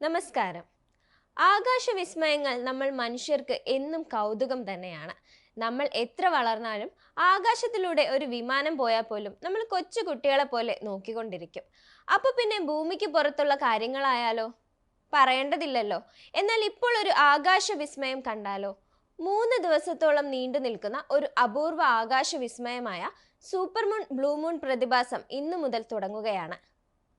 നമസ്കാരം. ആകാശവിസ്മയങ്ങൾ നമ്മൾ മനുഷ്യർക്ക് എന്നും കൗതുകം തന്നെയാണ്. നമ്മൾ എത്ര വളർന്നാലും ആകാശത്തിലൂടെ ഒരു വിമാനം പോയാൽ പോലും നമ്മൾ കൊച്ചു കുട്ടികളെ പോലെ നോക്കിക്കൊണ്ടിരിക്കും. അപ്പൊ പിന്നെ ഭൂമിക്ക് പുറത്തുള്ള കാര്യങ്ങളായാലോ? പറയേണ്ടതില്ലല്ലോ. എന്നാൽ ഇപ്പോൾ ഒരു ആകാശ വിസ്മയം കണ്ടാലോ? മൂന്ന് ദിവസത്തോളം നീണ്ടു നിൽക്കുന്ന ഒരു അപൂർവ ആകാശ വിസ്മയമായ സൂപ്പർമൂൺ ബ്ലൂമൂൺ പ്രതിഭാസം ഇന്നു മുതൽ തുടങ്ങുകയാണ്.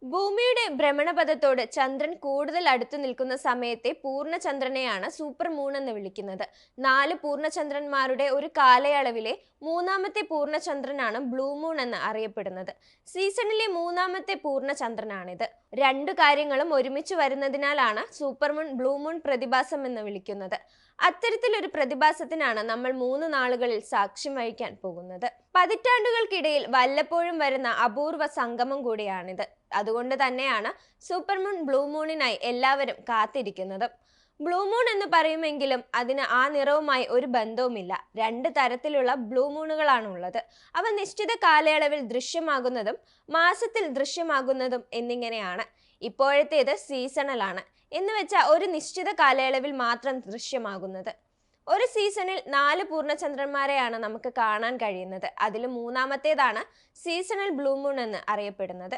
ഭൂമിയുടെ ഭ്രമണപഥത്തോട് ചന്ദ്രൻ കൂടുതൽ അടുത്തു നിൽക്കുന്ന സമയത്തെ പൂർണചന്ദ്രനെയാണ് സൂപ്പർ മൂൺ എന്ന് വിളിക്കുന്നത്. നാല് പൂർണചന്ദ്രന്മാരുടെ ഒരു കാലയളവിലെ മൂന്നാമത്തെ പൂർണചന്ദ്രനാണ് ബ്ലൂ മൂൺ എന്ന് അറിയപ്പെടുന്നത്. സീസണിലെ മൂന്നാമത്തെ പൂർണചന്ദ്രനാണിത്. രണ്ടു കാര്യങ്ങളും ഒരുമിച്ച് വരുന്നതിനാലാണ് സൂപ്പർ മൂൺ ബ്ലൂ മൂൺ പ്രതിഭാസം എന്ന് വിളിക്കുന്നത്. അത്തരത്തിലൊരു പ്രതിഭാസത്തിനാണ് നമ്മൾ മൂന്ന് നാളുകളിൽ സാക്ഷ്യം വഹിക്കാൻ പോകുന്നത്. പതിറ്റാണ്ടുകൾക്കിടയിൽ വല്ലപ്പോഴും വരുന്ന അപൂർവ സംഗമം കൂടിയാണിത്. അതുകൊണ്ട് തന്നെയാണ് സൂപ്പർമൂൺ ബ്ലൂ മൂണിനായി എല്ലാവരും കാത്തിരിക്കുന്നത്. ബ്ലൂ മൂൺ എന്ന് പറയുമെങ്കിലും അതിന് ആ നിറവുമായി ഒരു ബന്ധവുമില്ല. രണ്ട് തരത്തിലുള്ള ബ്ലൂ മൂണുകളാണ് ഉള്ളത് അവ നിശ്ചിത കാലയളവിൽ ദൃശ്യമാകുന്നതും മാസത്തിൽ ദൃശ്യമാകുന്നതും എന്നിങ്ങനെയാണ്. ഇപ്പോഴത്തേത് സീസണലാണ് എന്ന് വെച്ചാൽ ഒരു നിശ്ചിത കാലയളവിൽ മാത്രം ദൃശ്യമാകുന്നത്. ഒരു സീസണിൽ നാല് പൂർണചന്ദ്രന്മാരെയാണ് നമുക്ക് കാണാൻ കഴിയുന്നത്. അതിൽ മൂന്നാമത്തേതാണ് സീസണൽ ബ്ലൂ മൂൺ എന്ന് അറിയപ്പെടുന്നത്.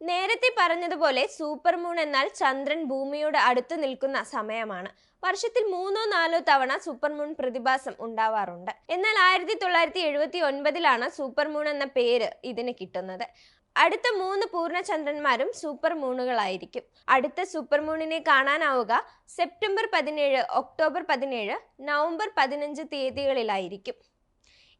നേരത്തെ പറഞ്ഞതുപോലെ സൂപ്പർ മൂൺ എന്നാൽ ചന്ദ്രൻ ഭൂമിയോട് അടുത്ത് നിൽക്കുന്ന സമയമാണ്. വർഷത്തിൽ മൂന്നോ നാലോ തവണ സൂപ്പർ മൂൺ പ്രതിഭാസം ഉണ്ടാവാറുണ്ട്. എന്നാൽ ആയിരത്തി തൊള്ളായിരത്തി എഴുപത്തി ഒൻപതിലാണ് സൂപ്പർ മൂൺ എന്ന പേര് ഇതിന് കിട്ടുന്നത്. അടുത്ത മൂന്ന് പൂർണചന്ദ്രന്മാരും സൂപ്പർ മൂണുകളായിരിക്കും. അടുത്ത സൂപ്പർ മൂണിനെ കാണാനാവുക സെപ്റ്റംബർ പതിനേഴ് ഒക്ടോബർ പതിനേഴ് നവംബർ പതിനഞ്ച് തീയതികളിലായിരിക്കും.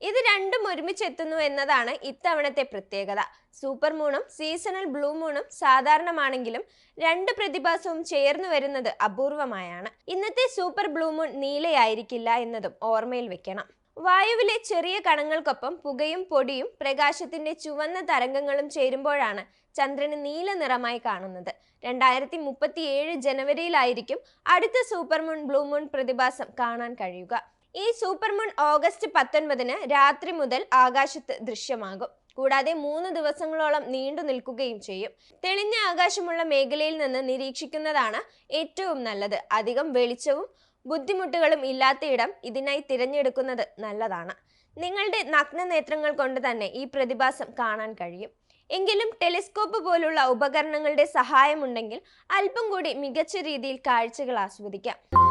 ഇത് രണ്ടും ഒരുമിച്ചെത്തുന്നു എന്നതാണ് ഇത്തവണത്തെ പ്രത്യേകത. സൂപ്പർ മൂണും സീസണൽ ബ്ലൂ മൂണും സാധാരണമാണെങ്കിലും രണ്ട് പ്രതിഭാസവും ചേർന്നു വരുന്നത് അപൂർവമായാണ്. ഇന്നത്തെ സൂപ്പർ ബ്ലൂ മൂൺ നീലയായിരിക്കില്ല എന്നതും ഓർമ്മയിൽ വെക്കണം. വായുവിലെ ചെറിയ കണങ്ങൾക്കൊപ്പം പുകയും പൊടിയും പ്രകാശത്തിന്റെ ചുവന്ന തരംഗങ്ങളും ചേരുമ്പോഴാണ് ചന്ദ്രന് നീല നിറമായി കാണുന്നത്. രണ്ടായിരത്തി മുപ്പത്തി ഏഴ് ജനുവരിയിലായിരിക്കും അടുത്ത സൂപ്പർമൂൺ ബ്ലൂമൂൺ പ്രതിഭാസം കാണാൻ കഴിയുക. ഈ സൂപ്പർമൂൺ ഓഗസ്റ്റ് പത്തൊൻപതിന് രാത്രി മുതൽ ആകാശത്ത് ദൃശ്യമാകും. കൂടാതെ മൂന്ന് ദിവസങ്ങളോളം നീണ്ടു നിൽക്കുകയും ചെയ്യും. തെളിഞ്ഞ ആകാശമുള്ള മേഖലയിൽ നിന്ന് നിരീക്ഷിക്കുന്നതാണ് ഏറ്റവും നല്ലത്. അധികം വെളിച്ചവും ബുദ്ധിമുട്ടുകളും ഇല്ലാത്തയിടം ഇതിനായി തിരഞ്ഞെടുക്കുന്നത് നല്ലതാണ്. നിങ്ങളുടെ നഗ്ന നേത്രങ്ങൾ കൊണ്ട് തന്നെ ഈ പ്രതിഭാസം കാണാൻ കഴിയും. എങ്കിലും ടെലിസ്കോപ്പ് പോലുള്ള ഉപകരണങ്ങളുടെ സഹായമുണ്ടെങ്കിൽ അല്പം കൂടി മികച്ച രീതിയിൽ കാഴ്ചകൾ ആസ്വദിക്കാം.